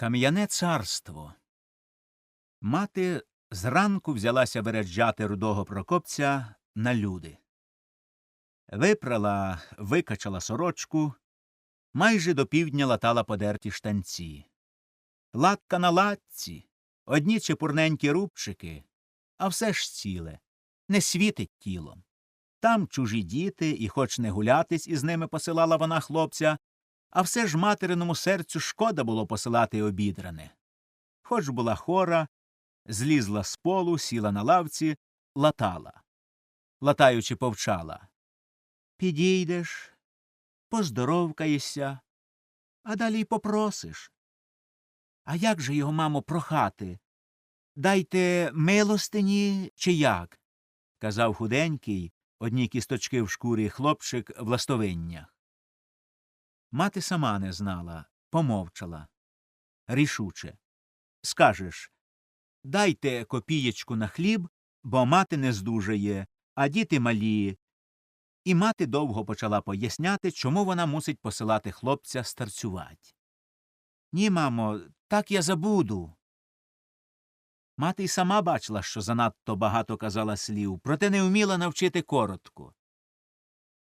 Кам'яне царство. Мати зранку взялася виряджати рудого прокопця на люди. Випрала, викачала сорочку, майже до півдня латала подерті штанці. Латка на латці, одні чепурненькі рубчики, а все ж ціле, не світить тілом. Там чужі діти, і хоч не гулятись із ними посилала вона хлопця, а все ж материному серцю шкода було посилати обідране. Хоч була хора, злізла з полу, сіла на лавці, латала. Латаючи, повчала. Підійдеш, поздоровкаєшся, а далі й попросиш. А як же його, мамо, прохати? Дайте милостині чи як? казав худенький, одні кісточки в шкурі хлопчик в ластовиннях. Мати сама не знала, помовчала. Рішуче. Скажеш дайте копієчку на хліб, бо мати не здужає, а діти малі. І мати довго почала поясняти, чому вона мусить посилати хлопця старцювати. Ні, мамо, так я забуду. Мати й сама бачила, що занадто багато казала слів, проте не вміла навчити коротко.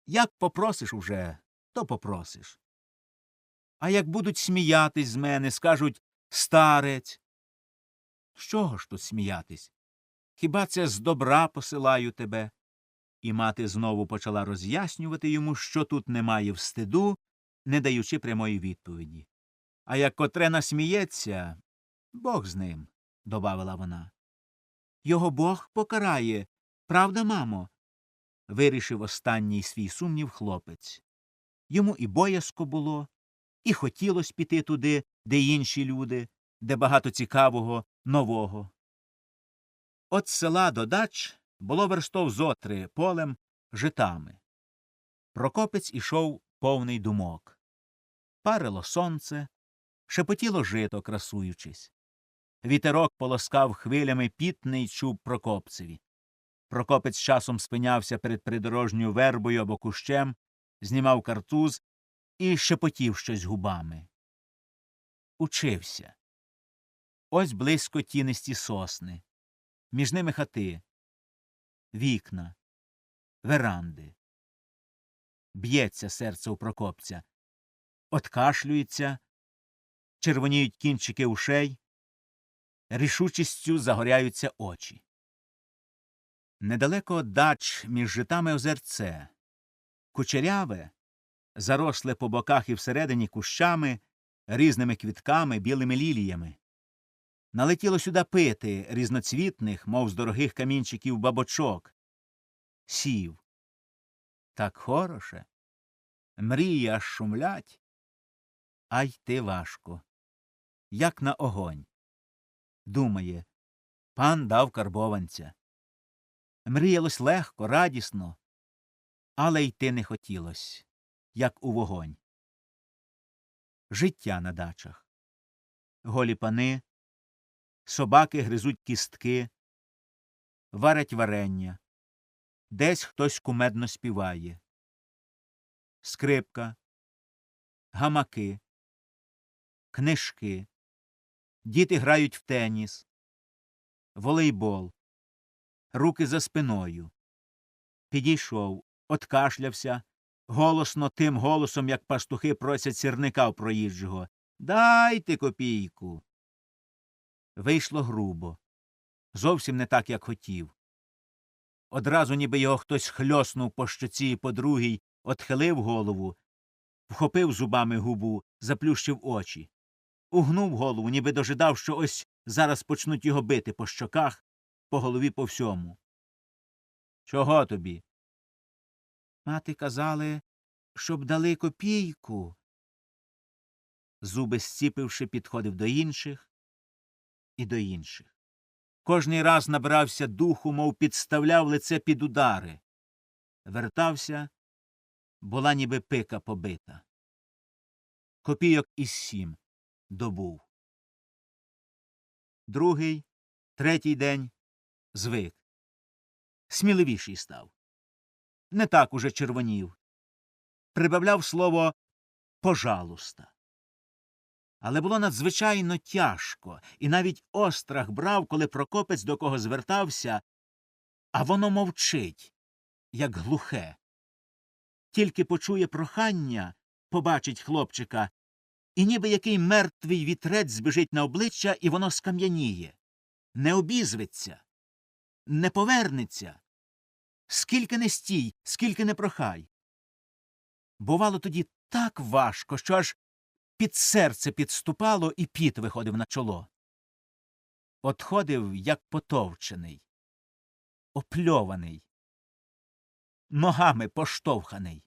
Як попросиш уже, то попросиш. А як будуть сміятись з мене, скажуть старець. З чого ж тут сміятись? Хіба це з добра посилаю тебе? І мати знову почала роз'яснювати йому, що тут немає встиду, не даючи прямої відповіді. А як котре насміється, Бог з ним, добавила вона. Його Бог покарає, правда, мамо? вирішив останній свій сумнів хлопець. Йому і боязко було, і хотілось піти туди, де інші люди, де багато цікавого, нового. От села до дач було верстов зотри полем, житами. Прокопець ішов повний думок. Парило сонце, шепотіло жито, красуючись. Вітерок полоскав хвилями пітний чуб Прокопцеві. Прокопець часом спинявся перед придорожньою вербою або кущем, знімав картуз і шепотів щось губами. Учився. Ось близько тінисті сосни, між ними хати, вікна, веранди. Б'ється серце у Прокопця, откашлюється, червоніють кінчики ушей, рішучістю загоряються очі. Недалеко дач між житами озерце, кучеряве, заросле по боках і всередині кущами, різними квітками, білими ліліями. Налетіло сюди пити різноцвітних, мов з дорогих камінчиків бабочок. Сів. Так хороше. Мрії аж шумлять, а йти важко. Як на огонь. Думає, пан дав карбованця. Мріялось легко, радісно, але йти не хотілось, як у вогонь. Життя на дачах. Голі пани, собаки гризуть кістки, варять варення, десь хтось кумедно співає. Скрипка, гамаки, книжки, діти грають в теніс, волейбол, руки за спиною. Підійшов, откашлявся, голосно тим голосом, як пастухи просять сірника в проїжджого. Дайте копійку. Вийшло грубо. Зовсім не так, як хотів. Одразу, ніби його хтось хльоснув по щоці і по другій, отхилив голову, вхопив зубами губу, заплющив очі, угнув голову, ніби дожидав, що ось зараз почнуть його бити по щоках, по голові по всьому. Чого тобі? Мати казали, щоб дали копійку. Зуби зціпивши, підходив до інших і до інших. Кожний раз набирався духу, мов підставляв лице під удари. Вертався, була ніби пика побита. Копійок із сім добув. Другий, третій день звик. Сміливіший став. Не так уже червонів. Прибавляв слово пожалуйста. Але було надзвичайно тяжко, і навіть острах брав, коли Прокопець до кого звертався, а воно мовчить, як глухе. Тільки почує прохання, побачить хлопчика, і ніби який мертвий вітрець збіжить на обличчя, і воно скам'яніє, не обізветься, не повернеться. Скільки не стій, скільки не прохай. Бувало тоді так важко, що аж під серце підступало і піт виходив на чоло. Отходив, як потовчений, опльований, ногами поштовханий.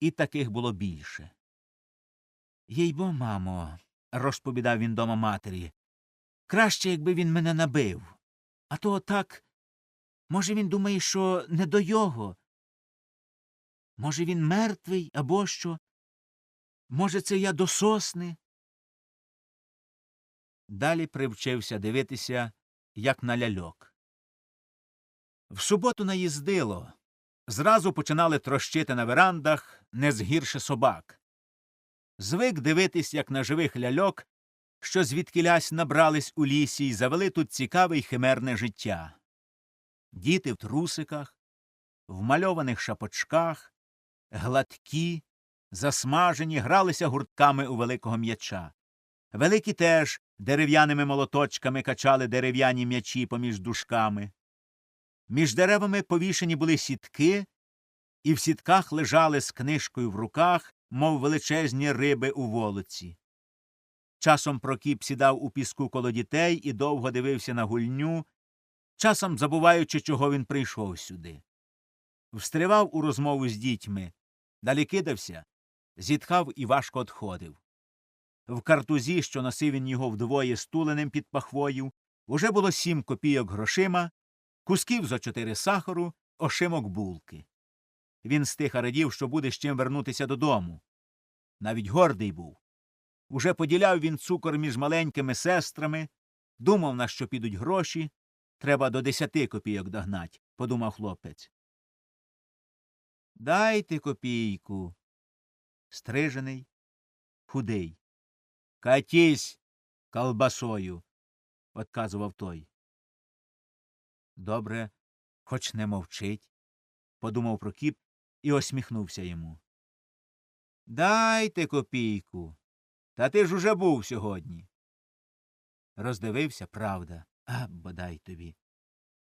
І таких було більше. Їй бо, мамо, розповідав він дома матері, краще, якби він мене набив. А то так, може, він думає, що не до його. Може, він мертвий або що? Може, це я до сосни? Далі привчився дивитися, як на ляльок. В суботу наїздило. Зразу починали трощити на верандах не згірше собак. Звик дивитись, як на живих ляльок, що звідкілясь набрались у лісі і завели тут цікаве й химерне життя. Діти в трусиках, в мальованих шапочках, гладкі, засмажені, гралися гуртками у великого м'яча. Великі теж дерев'яними молоточками качали дерев'яні м'ячі поміж дужками. Між деревами повішені були сітки, і в сітках лежали з книжкою в руках, мов величезні риби у волоці. Часом Прокіп сідав у піску коло дітей і довго дивився на гульню, часом забуваючи, чого він прийшов сюди. Встривав у розмову з дітьми, далі кидався, зітхав і важко одходив. В картузі, що носив він його вдвоє стуленим під пахвою, уже було сім копійок грошима, кусків зо чотири сахару, ошимок булки. Він стиха радів, що буде з чим вернутися додому. Навіть гордий був. Уже поділяв він цукор між маленькими сестрами, думав, на що підуть гроші. Треба до десяти копійок догнать, подумав хлопець. Дайте копійку. Стрижений, худий. Катісь колбасою, отказував той. Добре, хоч не мовчить, подумав Прокіп і осміхнувся йому. Дайте копійку. Та ти ж уже був сьогодні. Роздивився, правда, а бодай тобі.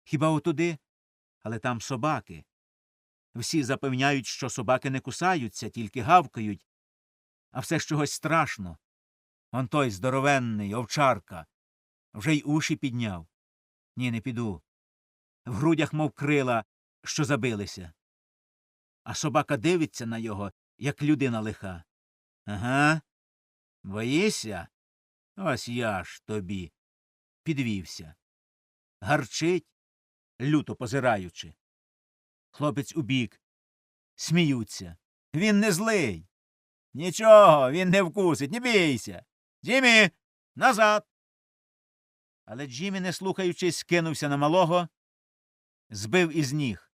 Хіба отуди? Але там собаки. Всі запевняють, що собаки не кусаються, тільки гавкають, а все ж чогось страшно. Он той здоровенний, овчарка. Вже й уші підняв. Ні, не піду. В грудях, мов крила, що забилися. А собака дивиться на його, як людина лиха. Ага. Боїшся? Ось я ж тобі. Підвівся. Гарчить, люто позираючи. Хлопець убік. Сміються. Він не злий. Нічого, він не вкусить, не бійся. Джиммі, назад. Але Джиммі, не слухаючись, кинувся на малого, збив із ніг.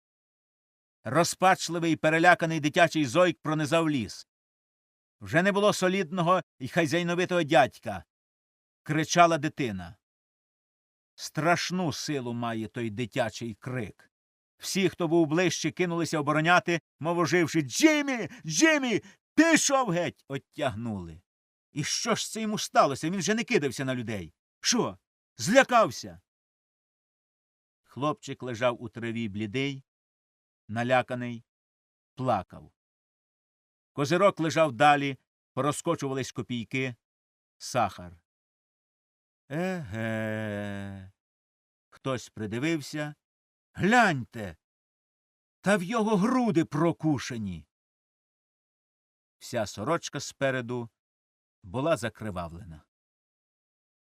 Розпачливий переляканий дитячий зойк пронизав ліс. Вже не було солідного і хазяйновитого дядька. Кричала дитина. Страшну силу має той дитячий крик. Всі, хто був ближче, кинулися обороняти, мов оживши Джиммі! Джиммі! Пішов геть! Оттягнули. І що ж це йому сталося? Він же не кидався на людей. Що? Злякався. Хлопчик лежав у траві блідий, наляканий, плакав. Козирок лежав далі, порозкочувались копійки, сахар. Еге. Хтось придивився. Гляньте. Та в його груди прокушені. Вся сорочка спереду була закривавлена.